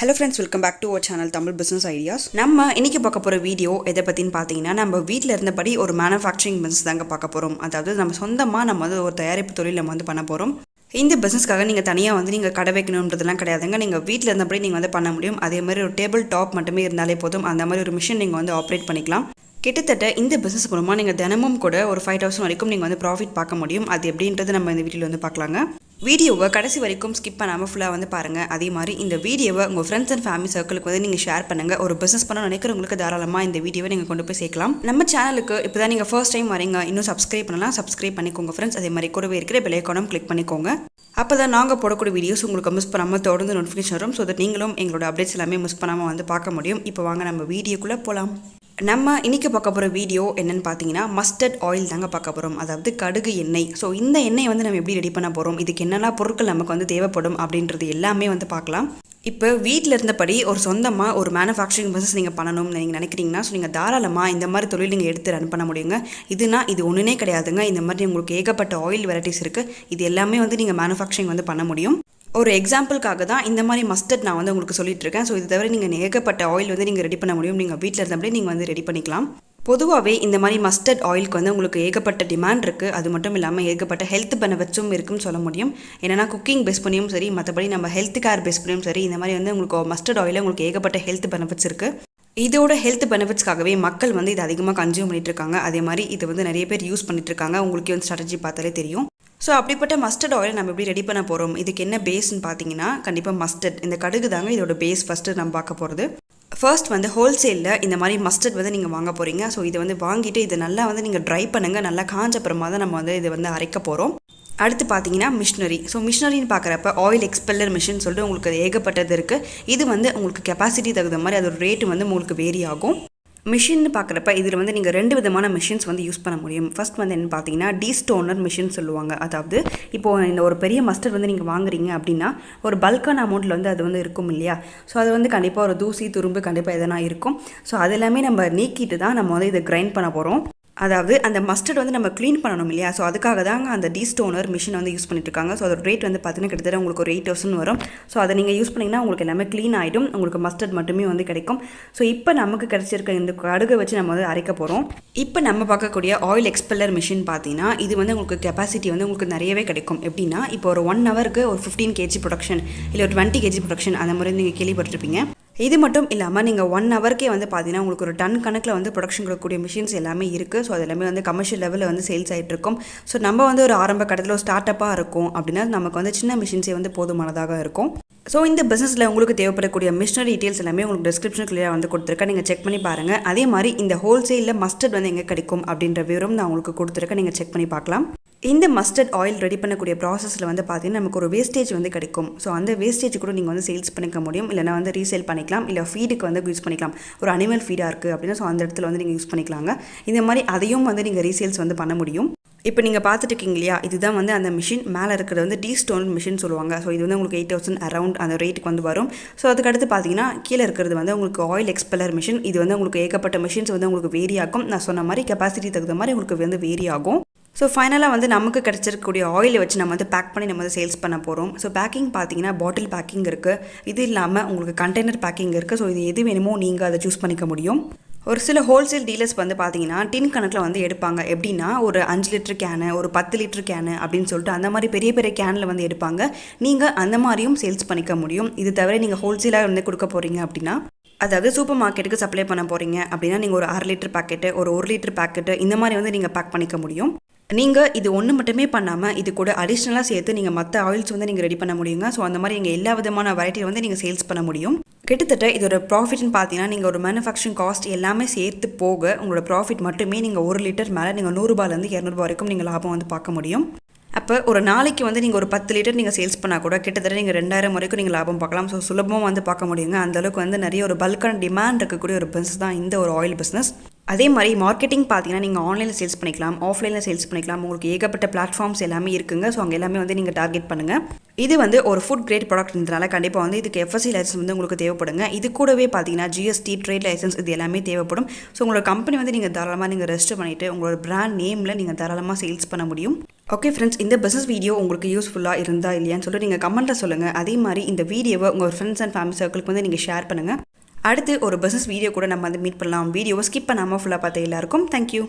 Hello friends welcome back to our channel Tamil business ideas நம்ம இன்னைக்கு பார்க்க போகிற வீடியோ எதை பற்றின்னு பார்த்தீங்கன்னா நம்ம வீட்டில் இருந்தபடி ஒரு மேனுஃபேக்சரிங் பிஸ்னஸ் தாங்க பார்க்க போகிறோம் அதாவது நம்ம சொந்தமாக நம்ம வந்து ஒரு தயாரிப்பு தொழில் நம்ம வந்து பண்ண போகிறோம் இந்த பிஸ்னஸ்க்காக நீங்கள் தனியாக வந்து நீங்கள் கடை வைக்கணுன்றதுலாம் கிடையாதுங்க. நீங்கள் வீட்டில் இருந்தபடி நீங்கள் வந்து பண்ண முடியும். அதே மாதிரி ஒரு டேபிள் டாப் மட்டுமே இருந்தாலே போதும். அந்த மாதிரி ஒரு மிஷின் நீங்கள் வந்து ஆப்ரேட் பண்ணிக்கலாம். கிட்டத்தட்ட இந்த பிஸ்னஸ் மூலமாக நீங்கள் தினமும் கூட ஒரு ஃபைவ் தௌசண்ட் வரைக்கும் நீங்கள் வந்து ப்ராஃபிட் பார்க்க முடியும். அது எப்படின்றது நம்ம இந்த வீட்டில் வந்து பார்க்கலாங்க. வீடியோவை கடைசி வரைக்கும் ஸ்கிப் பண்ணாமல் ஃபுல்லாக வந்து பாருங்கள் அதே மாதிரி இந்த வீடியோவை உங்கள் ஃப்ரெண்ட்ஸ் அண்ட் ஃபேமிலி சர்க்கிளுக்கு வந்து நீங்கள் ஷேர் பண்ணுங்கள் ஒரு பிஸ்னஸ் பண்ண நினைக்கிறவங்களுக்கு தாராளமாக இந்த வீடியோவை நீங்கள் கொண்டு போய் சேர்க்கலாம். நம்ம சேனலுக்கு இப்போ தான் நீங்கள் ஃபர்ஸ்ட் டைம் வரீங்க இன்னும் சப்ஸ்கிரைப் பண்ணலாம். சப்ஸ்கிரைப் பண்ணிக்கோங்க ஃப்ரெண்ட்ஸ் அதே மாதிரி கூடவே இருக்கிற பெல் கிளிக் பண்ணிக்கோங்க. அப்போ தான் நாங்கள் போடக்கூடிய வீடியோஸ் உங்களுக்கு மிஸ் பண்ணாமல் தொடர்ந்து நோட்டிஃபிகேஷன் வரும். ஸோ தட் நீங்களும் எங்களோட அப்டேட்ஸ் எல்லாமே மிஸ் பண்ணாமல் வந்து பார்க்க முடியும். இப்போ வாங்க நம்ம வீடியோக்குள்ளே போகலாம் நம்ம இன்னைக்கு பார்க்க போகிற வீடியோ என்னென்னு பார்த்தீங்கன்னா மஸ்டர்ட் ஆயில் தாங்க பார்க்க போகிறோம் அதாவது கடுகு எண்ணெய். ஸோ இந்த எண்ணெய் வந்து நம்ம எப்படி ரெடி பண்ண போகிறோம் இதுக்கு என்னென்ன பொருட்கள் நமக்கு வந்து தேவைப்படும் அப்படின்றது எல்லாமே வந்து பார்க்கலாம். இப்போ வீட்டில் இருந்தபடி ஒரு சொந்தமாக ஒரு மேனுஃபேக்சரிங் பிஸ்னஸ் நீங்கள் பண்ணணும்னு நீங்கள் நினைக்கிறீங்கன்னா ஸோ நீங்கள் தாராளமாக இந்த மாதிரி தொழில் நீங்கள் எடுத்து ரன் பண்ண முடியுங்க. இதுனா இது ஒன்றுனே கிடையாதுங்க. இந்த மாதிரி உங்களுக்கு ஏகப்பட்ட ஆயில் வெரைட்டிஸ் இருக்குது இது எல்லாமே வந்து நீங்கள் மேனுஃபேக்சரிங் வந்து பண்ண முடியும். ஒரு எக்ஸாம்பிளுக்காக தான் இந்த மாதிரி மஸ்டர்ட் நான் வந்து உங்களுக்கு சொல்லிட்டு இருக்கேன் ஸோ இது தவிர நீங்கள் ஏகப்பட்ட ஆயில் வந்து நீங்கள் ரெடி பண்ண முடியும். நீங்கள் வீட்டில் இருந்தபடி நீங்கள் வந்து ரெடி பண்ணிக்கலாம். பொதுவாகவே இந்த மாதிரி மஸ்டர்ட் ஆயிலுக்கு வந்து உங்களுக்கு ஏகப்பட்ட டிமாண்ட் இருக்குது அது மட்டும் இல்லாமல் ஏகப்பட்ட ஹெல்த் பெனிஃபிட்ஸும் இருக்குன்னு சொல்ல முடியும். என்னென்னா குக்கிங் பேஸ் பண்ணியும் சரி மற்றபடி நம்ம ஹெல்த் கேர் பேஸ் பண்ணியும் சரி இந்த மாதிரி வந்து உங்களுக்கு மஸ்டர்ட் ஆயிலில் உங்களுக்கு ஏகப்பட்ட ஹெல்த் பெனிஃபிட்ஸ் இருக்குது இதோட ஹெல்த் பெனிஃபிட்ஸ்க்காகவே மக்கள் வந்து இது அதிகமாக கன்சியூம் பண்ணிட்டு இருக்காங்க அதே மாதிரி இது வந்து நிறைய பேர் யூஸ் பண்ணிட்டு இருக்காங்க உங்களுக்கு வந்து ஸ்ட்ராட்டஜி பார்த்தாலே தெரியும். ஸோ அப்படிப்பட்ட மஸ்டர்ட் ஆயில் நம்ம எப்படி ரெடி பண்ண போகிறோம் இதுக்கு என்ன பேஸ்ன்னு பார்த்தீங்கன்னா கண்டிப்பாக மஸ்டர்ட் இந்த கடுகு தாங்க இதோட பேஸ் ஃபஸ்ட்டு நம்ம பார்க்க போகிறது ஃபர்ஸ்ட் வந்து ஹோல்சேலில் இந்த மாதிரி மஸ்டர்ட் வந்து நீங்கள் வாங்க போகிறீங்க ஸோ இதை வந்து வாங்கிட்டு இதை நல்லா வந்து நீங்கள் ட்ரை பண்ணுங்கள் நல்லா காஞ்ச அப்புறமா தான் நம்ம வந்து இதை வந்து அரைக்க போகிறோம் அடுத்து பார்த்தீங்கன்னா மிஷினரி ஸோ மிஷினரின்னு பார்க்குறப்ப ஆயில் எக்ஸ்பெல்லர் மிஷின் சொல்லிட்டு உங்களுக்கு ஏகப்பட்டது இருக்குது இது வந்து உங்களுக்கு கெப்பாசிட்டி தகுந்த மாதிரி அதோட ரேட்டு வந்து உங்களுக்கு வேரி ஆகும். மிஷின் பார்க்குறப்ப இதில் வந்து நீங்கள் ரெண்டு விதமான மிஷின்ஸ் வந்து யூஸ் பண்ண முடியும். ஃபர்ஸ்ட் வந்து என்ன பார்த்தீங்கன்னா டீஸ்டோனர் மிஷின் சொல்லுவாங்க. அதாவது இப்போது இந்த ஒரு பெரிய மஸ்டர் வந்து நீங்கள் வாங்குறீங்க அப்படின்னா ஒரு பல்கான அமௌண்ட்டில் வந்து அது வந்து இருக்கும் இல்லையா? ஸோ அது வந்து கண்டிப்பாக ஒரு தூசி துரும்பு கண்டிப்பாக எதனா இருக்கும். ஸோ அது எல்லாமே நம்ம நீக்கிட்டு தான் நம்ம வந்து இதை கிரைண்ட் பண்ண போகிறோம் அதாவது அந்த மஸ்டர்ட் வந்து நம்ம க்ளீன் பண்ணணும் இல்லையா? ஸோ அதுக்காக தாங்க அந்த டீஸ்டோனர் மிஷின் வந்து யூஸ் பண்ணிட்டுருக்காங்க. ஸோ அதோட ரேட் வந்து பார்த்தீங்கன்னா கிட்டத்தட்ட உங்களுக்கு ஒரு எயிட் தௌசண்ட் வரும். ஸோ அதை நீங்கள் யூஸ் பண்ணிங்கன்னா உங்களுக்கு எல்லாமே க்ளீன் ஆகிடும் உங்களுக்கு மஸ்டர்ட் மட்டுமே வந்து கிடைக்கும். ஸோ இப்போ நமக்கு கிடைச்சிருக்க இந்த கடுகை வச்சு நம்ம வந்து அரைக்க போகிறோம் இப்போ நம்ம பார்க்கக்கூடிய ஆயில் எக்ஸ்பெல்லர் மிஷின் பார்த்தீங்கன்னா இது வந்து உங்களுக்கு கெப்பாசிட்டி வந்து உங்களுக்கு நிறையவே கிடைக்கும். எப்படின்னா இப்போ ஒரு ஒன் ஹவருக்கு ஒரு ஃபிஃப்டீன் கேஜி ப்ரொடக்ஷன் இல்லை ஒரு டுவெண்ட்டி கேஜி ப்ரொடக்ஷன் அந்த மாதிரி நீங்கள் கேள்விப்பட்டிருப்பீங்க. இது மட்டும் இல்லாமல் நீங்கள் ஒன் ஹவருக்கே வந்து பார்த்தீங்கன்னா உங்களுக்கு ஒரு டன் கணக்கில் வந்து ப்ரொடக்ஷன் கொடுக்கக்கூடிய மிஷின்ஸ் எல்லாமே இருக்குது ஸோ அது எல்லாமே வந்து கமர்ஷியல் லெவலில் வந்து சேல்ஸ் ஆகிட்டு இருக்கும். ஸோ நம்ம வந்து ஒரு ஆரம்ப கட்டத்தில் ஒரு ஸ்டார்ட் அப்பாக இருக்கும் அப்படின்னா நமக்கு வந்து சின்ன மிஷின்ஸே வந்து போதுமானதாக இருக்கும். ஸோ இந்த பிஸ்னஸில் உங்களுக்கு தேவைப்படக்கூடிய மிஷினரி டீட்டெயில்ஸ் எல்லாமே உங்களுக்கு டிஸ்கிரிப்ஷன் கிளியராக வந்து கொடுத்துருக்கேன். நீங்கள் செக் பண்ணி பாருங்கள் அதே மாதிரி இந்த ஹோல்சேலில் மஸ்டர்ட் வந்து எங்கே கிடைக்கும் அப்படின்ற விவரம் நான் உங்களுக்கு கொடுத்துருக்கேன். நீங்கள் செக் பண்ணி பார்க்கலாம். இந்த மஸ்டர்ட் ஆயில் ரெடி பண்ணக்கூடிய ப்ராசஸில் வந்து பார்த்தீங்கன்னா நமக்கு ஒரு வேஸ்டேஜ் வந்து கிடைக்கும். ஸோ அந்த வேஸ்டேஜ் கூட நீங்கள் வந்து சேல்ஸ் பண்ணிக்க முடியும். இல்லைனா வந்து ரீசேல் பண்ணிக்கலாம். இல்லை ஃபீடுக்கு வந்து யூஸ் பண்ணிக்கலாம். ஒரு அனிமல் ஃபீடாக இருக்குது அப்படின்னா ஸோ அந்த இடத்துல வந்து நீங்கள் யூஸ் பண்ணிக்கலாங்க. இந்த மாதிரி அதையும் வந்து நீங்கள் ரீசேல்ஸ் வந்து பண்ண முடியும். இப்போ நீங்கள் பார்த்துட்டு இருக்கீங்க இல்லையா? இதுதான் வந்து அந்த மிஷின் மேலே இருக்கிறது வந்து டீ ஸ்டோன் மிஷின் சொல்லுவாங்க. ஸோ இது வந்து உங்களுக்கு எயிட் தௌசண்ட் அரௌண்ட் அந்த ரேட்டுக்கு வந்து வரும். ஸோ அதுக்கடுத்து பார்த்தீங்கன்னா கீழே இருக்கிறது வந்து உங்களுக்கு ஆயில் எக்ஸ்பெல்லர் மிஷின் இது வந்து உங்களுக்கு ஏகப்பட்ட மிஷின்ஸ் வந்து உங்களுக்கு வேரி ஆகும் நான் சொன்ன மாதிரி கெப்பாசிட்டி தகுந்த மாதிரி உங்களுக்கு வந்து வேரி ஆகும். ஸோ ஃபைனலாக வந்து நமக்கு கிடச்சிருக்கக்கூடிய ஆயிலை வச்சு நம்ம வந்து பேக் பண்ணி நம்ம வந்து சேல்ஸ் பண்ண போகிறோம் ஸோ பேக்கிங் பார்த்தீங்கன்னா பாட்டில் பேக்கிங் இருக்குது இது இல்லாமல் உங்களுக்கு கண்டெய்னர் பேக்கிங் இருக்குது ஸோ இது எது வேணுமோ நீங்கள் அதை சூஸ் பண்ணிக்க முடியும். ஒரு சில ஹோல்சேல் டீலர்ஸ் வந்து பார்த்தீங்கன்னா டின் கணக்கில் வந்து எடுப்பாங்க. எப்படின்னா ஒரு அஞ்சு லிட்டர் கேனு ஒரு பத்து லிட்டர் கேனு அப்படின்னு சொல்லிட்டு அந்த மாதிரி பெரிய பெரிய கேனில் வந்து எடுப்பாங்க. நீங்கள் அந்த மாதிரியும் சேல்ஸ் பண்ணிக்க முடியும். இது தவிர நீங்கள் ஹோல்சேலாக வந்து கொடுக்க போகிறீங்க அப்படின்னா அதாவது சூப்பர் மார்க்கெட்டுக்கு சப்ளை பண்ண போகிறீங்க அப்படின்னா நீங்கள் ஒரு அரை லிட்டர் பாக்கெட்டு ஒரு ஒரு லிட்டர் பாக்கெட்டு இந்த மாதிரி வந்து நீங்கள் பேக் பண்ணிக்க முடியும். நீங்கள் இது ஒன்று மட்டுமே பண்ணாமல் இது கூட அடிஷ்னலாக சேர்த்து நீங்கள் மற்ற ஆயில்ஸ் வந்து நீங்கள் ரெடி பண்ண முடியுங்க. ஸோ அந்த மாதிரி நீங்கள் எல்லா விதமான வெரைட்டியில் வந்து நீங்கள் சேல்ஸ் பண்ண முடியும். கிட்டத்தட்ட இதோட ப்ராஃபிட்னு பார்த்தீங்கன்னா நீங்கள் ஒரு மேனுஃபேக்சரிங் காஸ்ட் எல்லாமே சேர்த்து போக உங்களோட ப்ராஃபிட் மட்டுமே நீங்கள் ஒரு லிட்டர் மேலே நீங்கள் நூறுரூபாலேருந்து இரநூறுபா வரைக்கும் நீங்கள் லாபம் வந்து பார்க்க முடியும். அப்போ ஒரு நாளைக்கு வந்து நீங்கள் ஒரு பத்து லிட்டர் நீங்கள் சேல்ஸ் பண்ணால் கூட கிட்டத்தட்ட நீங்கள் ரெண்டாயிரம் வரைக்கும் நீங்கள் லாபம் பார்க்கலாம். ஸோ சுலபமாக வந்து பார்க்க முடியுங்க. அந்தளவுக்கு வந்து நிறைய ஒரு பல்கான டிமாண்ட் இருக்கக்கூடிய ஒரு பிஸ்னஸ் தான் இந்த ஒரு ஆயில் பிஸ்னஸ் அதே மாதிரி மார்க்கெட்டிங் பார்த்தீங்கன்னா நீங்கள் ஆன்லைனில் சேல்ஸ் பண்ணிக்கலாம் ஆஃப்லைனில் சேல்ஸ் பண்ணிக்கலாம். உங்களுக்கு ஏகப்பட்ட பிளாட்ஃபார்ம்ஸ் எல்லாமே இருக்குங்க. ஸோ அங்கே எல்லாமே வந்து நீங்கள் டார்கெட் பண்ணுங்கள் இது வந்து ஒரு ஃபுட் கிரேட் ப்ராடக்ட்ன்றனால கண்டிப்பாக வந்து இதுக்கு எஃப்எஸ்சி லைசன்ஸ் வந்து உங்களுக்கு தேவைப்படுங்க. இது கூடவே பார்த்தீங்கன்னா ஜிஎஸ்டி ட்ரேட் லைசன்ஸ் இது எல்லாமே தேவைப்படும். ஸோ உங்களோட கம்பெனி வந்து நீங்கள் தாராளமாக நீங்கள் ரெஸ்ட் பண்ணிவிட்டு உங்களோட பிராண்ட் நேமில் நீங்கள் தாராளமாக சேல்ஸ் பண்ண முடியும். ஓகே ஃப்ரெண்ட்ஸ் இந்த பிஸ்னஸ் வீடியோ உங்களுக்கு யூஸ்ஃபுல்லாக இருந்தா இல்லையான்னு சொல்லிட்டு நீங்கள் கமெண்ட்டில் சொல்லுங்கள் அதே மாதிரி இந்த வீடியோவை உங்கள் ஃப்ரெண்ட்ஸ் அண்ட் ஃபேமிலி சர்க்கிளுக்கு வந்து நீங்கள் ஷேர் பண்ணுங்கள் அடுத்து ஒரு பிஸ்னஸ் வீடியோ கூட நம்ம வந்து மீட் பண்ணலாம். வீடியோவை ஸ்கிப் பண்ணாமல் ஃபுல்லாக பார்த்த எல்லாருக்கும் தேங்க்யூ